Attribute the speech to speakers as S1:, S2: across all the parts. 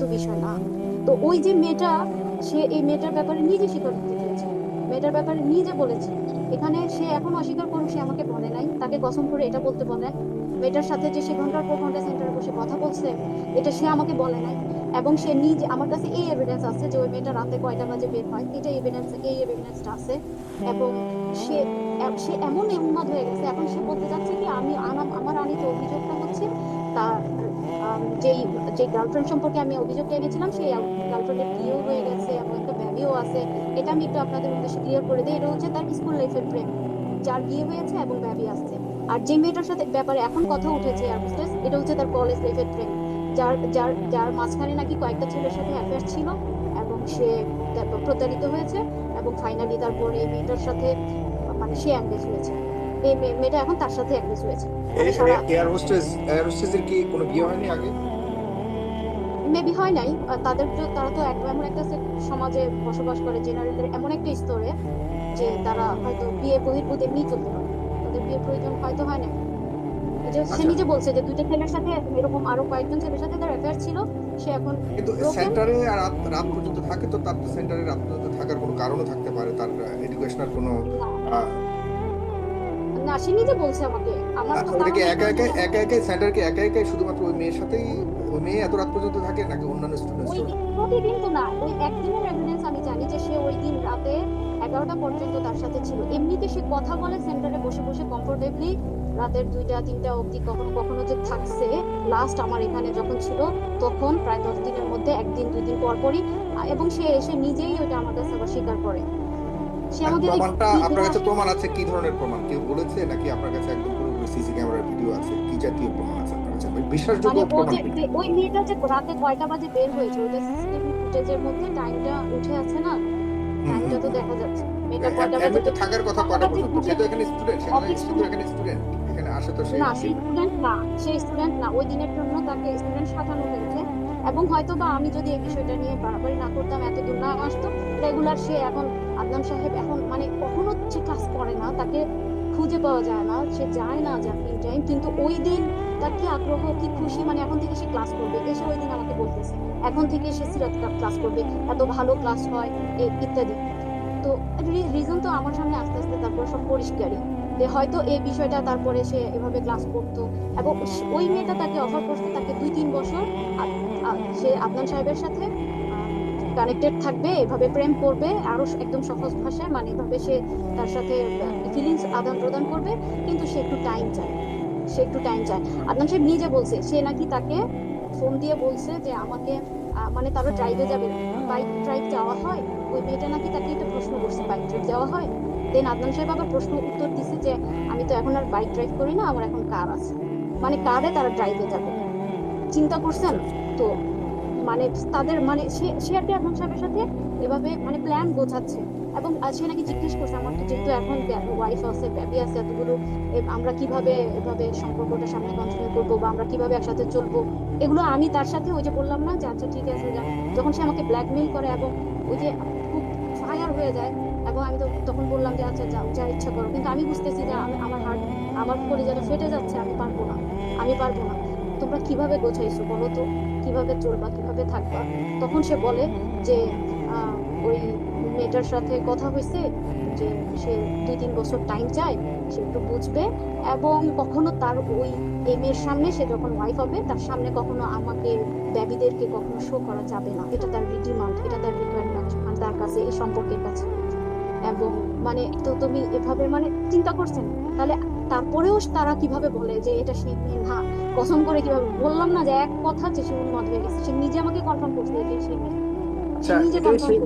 S1: তো বিষয় না তো ওই যে মেয়েটা সে এই মেয়েটার ব্যাপারে নিজে স্বীকার করতে চেয়েছে। মেয়েটার ব্যাপারে নিজে বলেছে। এখানে সে এখন অস্বীকার করুক সে আমাকে বলে নাই। তাকে কসম করে এটা বলতে বলে। মেয়েটার সাথে যে সে ঘণ্টার পর ঘণ্টা সেন্টারে বসে কথা বলছে এটা সে আমাকে বলে নাই। এবং সে নিজে আমার কাছে এই এভিডেন্স আছে যে ওই মেয়েটা রাতে কয়টা বাজে বের হয়। এটা এভিডেন্স এই এভিডেন্সটা আছে। এবং সে সে এমন উন্মাদ হয়ে গেছে। এখন সে বলতে চাচ্ছে কি আমি আমার আনিত অভিযোগটা হচ্ছে তার যেই যে গার্লফ্রেন্ড সম্পর্কে আমি অভিযোগ অভিযোগটা এনেছিলাম সেই গার্লফ্রেন্ডের বিয়েও হয়ে গেছে এবং একটা বেবিও আছে এটা আমি একটু আপনাদের উদ্দেশ্যে ক্লিয়ার করে দিই এটা হচ্ছে তার স্কুল লাইফের প্রেম যার বিয়ে হয়েছে এবং বেবি আসছে আর যে মেয়েটার সাথে ব্যাপারে এখন কথা উঠেছে এয়ার হোস্টেস এটা হচ্ছে তার কলেজ লাইফের প্রেম যার যার যার মাঝখানে নাকি কয়েকটা ছেলের সাথে অ্যাফেয়ার ছিল এবং সে তারপর প্রতারিত হয়েছে এবং ফাইনালি তারপর এই মেয়েটার সাথে মানে সে অ্যাঙ্গেজ হয়েছে এই মেয়েটা এখন তার সাথে অ্যাঙ্গেজ হয়েছে মানে
S2: এয়ার হোস্টেস এয়ার হোস্টেসের কি কোনো বিয়ে হয়নি আগে
S1: মেবি হয় নাই তাদের তো তারা তো এমন একটা সমাজে বসবাস করে জেনারেলের এমন একটা স্তরে যে তারা হয়তো বিয়ে বহির্ভূত এমনি চলতে পারে তাদের বিয়ে প্রয়োজন হয়তো হয় না যে সে
S2: আচ্ছা।
S1: নিজে বলছে যে দুইটা ছেলের সাথে এরকম আরও কয়েকজন ছেলের সাথে তার অ্যাফেয়ার ছিল সে এখন
S2: কিন্তু? সেন্টারে রাত রাত পর্যন্ত থাকে তো তার সেন্টারে রাত পর্যন্ত থাকার কোনো কারণও থাকতে পারে তার এডুকেশনাল কোনো
S1: না সে নিজে বলছে আমাকে
S2: ওটা কি একা একা একা একাই সেন্টার কি একা একাই শুধুমাত্র ওই মেয়ের সাথেই ওই মেয়ে এত রাত পর্যন্ত থাকে নাকি অন্যান্য স্টুডেন্টস
S1: প্রতিদিন তো না ওই একদিনের এভিডেন্স আমি জানি যে সে ওই দিন রাতে এগারোটা পর্যন্ত তার সাথে ছিল। এমনিতে সে কথা বলে সেন্টারে বসে বসে কমফোর্টেবলি রাতের দুইটা তিনটা অবধি কখনো কখনো যে থাকছে লাস্ট আমার এখানে যখন ছিল তখন প্রায় দশ দিনের মধ্যে একদিন দুই দিন পর পরই এবং সে এসে নিজেই ওটা আমার কাছে আবার স্বীকার করে। সে আমাকে
S2: প্রমাণটা
S1: কি
S2: আপনার কাছে প্রমাণ আছে? কি ধরনের প্রমাণ? কেউ বলেছে নাকি আপনার কাছে একদম পুরোপুরি সিসি ক্যামেরার ভিডিও আছে কি জাতীয় প্রমাণ আছে আপনার কাছে বিশ্বাসযোগ্য
S1: মানে
S2: প্রমাণ
S1: যে যে ওই মেয়েটা যে রাতে কয়টা বাজে বের হয়েছে ওইটা সিসিটিভি ফুটেজের মধ্যে টাইমটা উঠে আছে না টাইমটা তো দেখা যাচ্ছে। মেয়েটা কয়টা বাজে
S2: থাকার কথা
S1: কয়টা
S2: কয়টা পর্যন্ত সে তো এখানে স্টুডেন্ট। সে এখানে স্টুডেন্ট। এখানে আসে তো সে
S1: না সেই স্টুডেন্ট না সেই স্টুডেন্ট না ওই দিনের জন্য তাকে স্টুডেন্ট সাজানো হয়েছে। এবং হয়তো বা আমি যদি এই বিষয়টা নিয়ে বাড়াবাড়ি না করতাম এত দূর না আসতো রেগুলার সে এখন আদনান সাহেব এখন মানে কখনো সে ক্লাস করে না তাকে খুঁজে পাওয়া যায় না, সে যায় না জার্কিং টাইম কিন্তু ওই দিন তার কি আগ্রহ, কি খুশি? মানে এখন থেকে সে ক্লাস করবে, এসে ওই দিন আমাকে বলতেছে। এখন থেকে সে সিরাত ক্লাস করবে, এত ভালো ক্লাস হয় ইত্যাদি। তো রিজন তো আমার সামনে আস্তে আস্তে তারপর সব পরিষ্কারই। যে হয়তো এই বিষয়টা তারপরে সে এভাবে ক্লাস করতো, এবং ওই মেয়েটা তাকে অফার করতে তাকে দুই তিন বছর সে আদনান সাহেবের সাথে কানেক্টেড থাকবে, এভাবে প্রেম করবে আরও একদম সহজ ভাষায় মানে এভাবে সে তার সাথে ফিলিংস আদান প্রদান করবে, কিন্তু সে একটু টাইম চায়। সে একটু টাইম চায়। আদনান সাহেব নিজে বলছে, সে নাকি তাকে ফোন দিয়ে বলছে যে আমাকে মানে তারা ড্রাইভে যাবে বাইক ড্রাইভ যাওয়া হয়? ওই মেয়েটা নাকি তাকে একটা প্রশ্ন করছে বাইক ড্রাইভ যাওয়া হয়? দেন আদনান সাহেব আবার প্রশ্ন উত্তর দিছে যে, আমি তো এখন আর বাইক ড্রাইভ করি না, আমার এখন কার আছে। মানে কারে তারা ড্রাইভে যাবে। চিন্তা করছেন? তো মানে তাদের মানে সে কি আদনান সাহেবের সাথে এভাবে মানে প্ল্যান গোছাচ্ছে। এবং সে নাকি জিজ্ঞেস করছে আমার তো যেহেতু এখন ওয়াইফ আছে বেবি আছে এতগুলো আমরা কীভাবে এভাবে সম্পর্কটা সামনে কন্টিনিউ করব বা আমরা কীভাবে একসাথে চলবো? এগুলো আমি তার সাথে ওই যে বললাম না যে আচ্ছা ঠিক আছে যখন সে আমাকে ব্ল্যাকমেইল করে এবং ওই যে খুব ফায়ার হয়ে যায়, এবং আমি তো তখন বললাম যে আচ্ছা যাও, যা ইচ্ছা করো। কিন্তু আমি বুঝতেছি যে, আমি, আমার হার্ট আমার কলিজাটা ফেটে যাচ্ছে, আমি পারব না, আমি পারব না। তোমরা কীভাবে গোছাইছো বলো তো? কীভাবে চলবা, কীভাবে থাকবা, তখন সে বলে যে ওই মেয়েটার সাথে কথা হয়েছে যে, সে দুই তিন বছর টাইম চায়, সে একটু বুঝবে এবং কখনো তার ওই এই মেয়ের সামনে সে যখন ওয়াইফ হবে, তার সামনে কখনো আমাকে বেবিদেরকে কখনো শো করা যাবে না। এটা তার ডিমান্ড এটা তার রিকোয়ারমেন্ট তার কাছে এই সম্পর্কের কাছে। এবং মানে তো তুমি এভাবে মানে চিন্তা করছেন? তাহলে তারপরেও তারা কীভাবে বলে যে এটা সে না কসম করে কীভাবে? বললাম না যে এক কথা যে সে উন্মাদ হয়ে গেছে। সে নিজে আমাকে কনফার্ম করছে যে মেয়ে।
S2: আচ্ছা
S1: সে নিজে কনফার্ম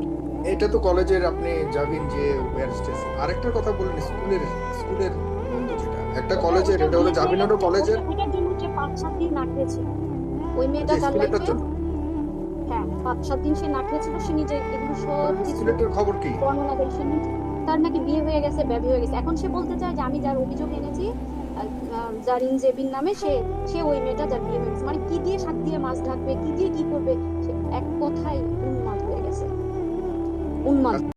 S2: এটা তো কলেজের আপনি যাবেন যে ওয়্যার স্টেশন আরেকটা কথা বললেন স্কুলের স্কুলের বন্ধু যেটা একটা কলেজের এটা হলো জাবিনারও কলেজের
S1: ওইটার জন্য সে পাঁচ সাত দিন না খেয়েছিল ওই মেয়েটা
S2: জন্য।
S1: হ্যাঁ পাঁচ সাত দিন সে না খেয়েছিল সে নিজে এগুলো সব কিছু
S2: খবর কি?
S1: বর্ণনা দেয় সে তার নাকি বিয়ে হয়ে গেছে বেবি হয়ে গেছে। এখন সে বলতে চায় যে আমি যার অভিযোগ এনেছি জারিন জেবিন নামে সে সে ওই মেয়েটা যার বিয়ে হয়ে গেছে। মানে কি দিয়ে শাক দিয়ে মাছ ঢাকবে কি দিয়ে কি করবে সে এক কথাই উন্মাদ হয়ে গেছে। উন্মাদ।